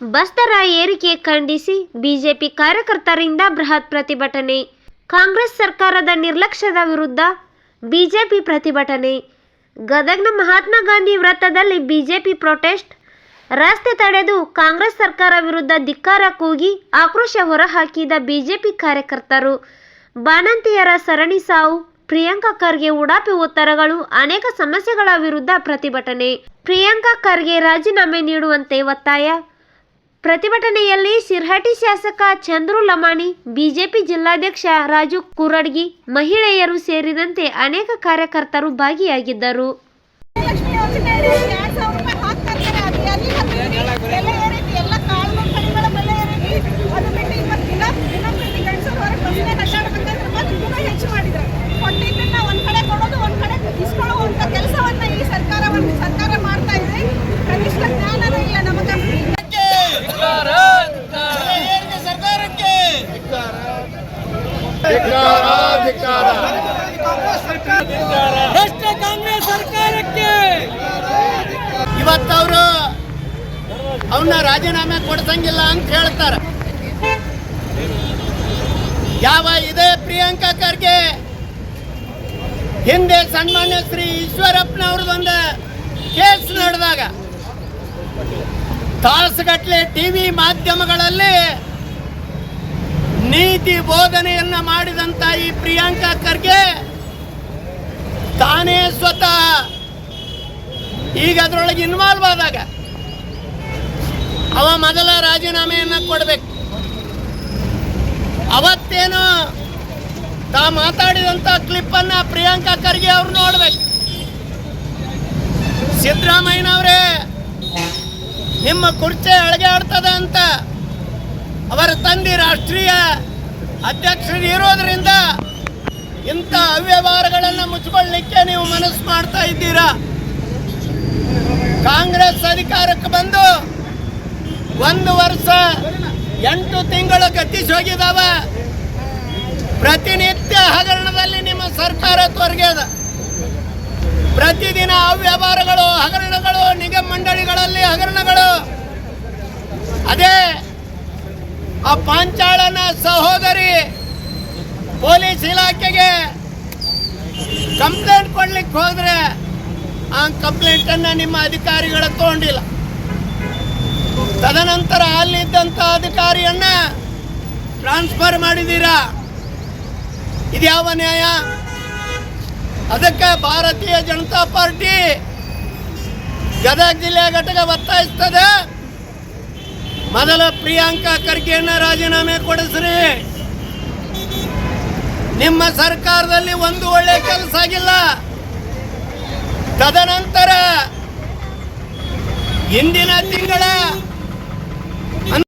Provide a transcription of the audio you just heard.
Bus ದರ ಏರಿಕೆ ಖಂಡಿಸಿ ಬಿಜೆಪಿ ಕಾರ್ಯಕರ್ತರಿಂದ ಬೃಹತ್ ಪ್ರತಿಭಟನೆ. ಕಾಂಗ್ರೆಸ್ ಸರ್ಕಾರದ ನಿರ್ಲಕ್ಷ್ಯದ ವಿರುದ್ಧ ಬಿಜೆಪಿ ಪ್ರತಿಭಟನೆ. ಗದಗ್ನ ಮಹಾತ್ಮ ಗಾಂಧಿ ವೃತ್ತದಲ್ಲಿ ಬಿಜೆಪಿ ಪ್ರೊಟೆಸ್ಟ್. ರಸ್ತೆ ತಡೆದು ಕಾಂಗ್ರೆಸ್ ಸರ್ಕಾರ ವಿರುದ್ಧ ಧಿಕ್ಕಾರ ಕೂಗಿ ಆಕ್ರೋಶ ಹೊರಹಾಕಿದ ಬಿಜೆಪಿ ಕಾರ್ಯಕರ್ತರು. ಬಾಣಂತಿಯರ ಸರಣಿ ಸಾವು, ಪ್ರಿಯಾಂಕಾ ಖರ್ಗೆ ಉಡಾಪಿ ಉತ್ತರಗಳು ಅನೇಕ ಸಮಸ್ಯೆಗಳ ವಿರುದ್ಧ ಪ್ರತಿಭಟನೆ. ಪ್ರಿಯಾಂಕಾ ಖರ್ಗೆ ರಾಜೀನಾಮೆ ನೀಡುವಂತೆ ಒತ್ತಾಯ. ಪ್ರತಿಭಟನೆಯಲ್ಲಿ ಸಿರ್ಹಟಿ ಶಾಸಕ ಚಂದ್ರು ಲಮಾಣಿ ಬಿಜೆಪಿ ಜಿಲ್ಲಾಧ್ಯಕ್ಷ ರಾಜು ಕುರಡ್ಗಿ ಮಹಿಳೆಯರು ಸೇರಿದಂತೆ ಅನೇಕ ಕಾರ್ಯಕರ್ತರು ಭಾಗಿಯಾಗಿದ್ದರು. ಭ್ರಷ್ಟ ಕಾಂಗ್ರೆಸ್ ಸರ್ಕಾರಕ್ಕೆ. ಇವತ್ತವರು ಅವನ್ನ ರಾಜೀನಾಮೆ ಕೊಡ್ಸಂಗಿಲ್ಲ ಅಂತ ಹೇಳ್ತಾರ. ಯಾವ ಇದೇ ಪ್ರಿಯಾಂಕಾ ಖರ್ಗೆ, ಹಿಂದೆ ಸನ್ಮಾನ್ಯ ಶ್ರೀ ಈಶ್ವರಪ್ಪನವ್ರದೊಂದು ಕೇಸ್ ನಡೆದಾಗ ತಾಸುಗಟ್ಟಲೆ ಟಿವಿ ಮಾಧ್ಯಮಗಳಲ್ಲಿ ನೀತಿ ಬೋಧನೆಯನ್ನ ಮಾಡಿದಂತ ಈ ಪ್ರಿಯಾಂಕಾ ಖರ್ಗೆ ಸ್ವತಃ ಈಗ ಅದರೊಳಗೆ ಇನ್ವಾಲ್ವ್ ಆದಾಗ ಅವ ಮೊದಲ ರಾಜೀನಾಮೆಯನ್ನ ಕೊಡಬೇಕು. ಅವತ್ತೇನು ತಾ ಮಾತಾಡಿದಂತ ಕ್ಲಿಪ್ ಅನ್ನ ಪ್ರಿಯಾಂಕಾ ಖರ್ಗೆ ಅವ್ರು ನೋಡ್ಬೇಕು. ಸಿದ್ದರಾಮಯ್ಯನವರೇ, ನಿಮ್ಮ ಕುರ್ಚೆ ಅಳಗೆ ಆಡ್ತದ ಅಂತ ಅವರ ತಂದೆ ರಾಷ್ಟ್ರೀಯ ಅಧ್ಯಕ್ಷರು ಇರೋದ್ರಿಂದ ಇಂಥ ಅವ್ಯವಹಾರಗಳನ್ನು ಮನಸ್ಸು ಮಾಡ್ತಾ ಇದ್ದೀರಾ? ಕಾಂಗ್ರೆಸ್ ಅಧಿಕಾರಕ್ಕೆ ಬಂದು ಒಂದು ವರ್ಷ ಎಂಟು ತಿಂಗಳು ಕತ್ತಿಸಿ ಹೋಗಿದಾವ. ಪ್ರತಿನಿತ್ಯ ಹಗರಣದಲ್ಲಿ ನಿಮ್ಮ ಸರ್ಕಾರ ತೊರಗ್ಯದ ಪ್ರತಿದಿನ ಅವ್ಯವಹಾರಗಳು, ಹಗರಣಗಳು, ನಿಗಮ ಮಂಡಳಿಗಳಲ್ಲಿ ಹಗರಣಗಳು. ಅದೇ ಆ ಪಾಂಚಾಳನ ಸಹೋದರಿ ಪೊಲೀಸ್ ಇಲಾಖೆಗೆ ಕಂಪ್ಲೇಂಟ್ ಕೊಡ್ಲಿಕ್ಕೆ ಹೋದ್ರೆ ಆ ಕಂಪ್ಲೇಂಟ್ ಅನ್ನ ನಿಮ್ಮ ಅಧಿಕಾರಿಗಳು ತಗೊಂಡಿಲ್ಲ. ತದನಂತರ ಅಲ್ಲಿದ್ದಂಥ ಅಧಿಕಾರಿಯನ್ನ ಟ್ರಾನ್ಸ್ಫರ್ ಮಾಡಿದ್ದೀರಾ? ಇದ್ಯಾವ ನ್ಯಾಯ? ಅದಕ್ಕೆ ಭಾರತೀಯ ಜನತಾ ಪಾರ್ಟಿ ಗದಗ ಜಿಲ್ಲೆಯ ಘಟಕ ಒತ್ತಾಯಿಸ್ತದೆ. ಮೊದಲ ಪ್ರಿಯಾಂಕಾ ಖರ್ಗೆಯನ್ನ ರಾಜೀನಾಮೆ ಕೊಡಿಸ್ರಿ. ನಿಮ್ಮ ಸರ್ಕಾರದಲ್ಲಿ ಒಂದು ಒಳ್ಳೆ ಕೆಲಸ ಆಗಿಲ್ಲ. ತದನಂತರ ಇಂದಿನ ತಿಂಗಳ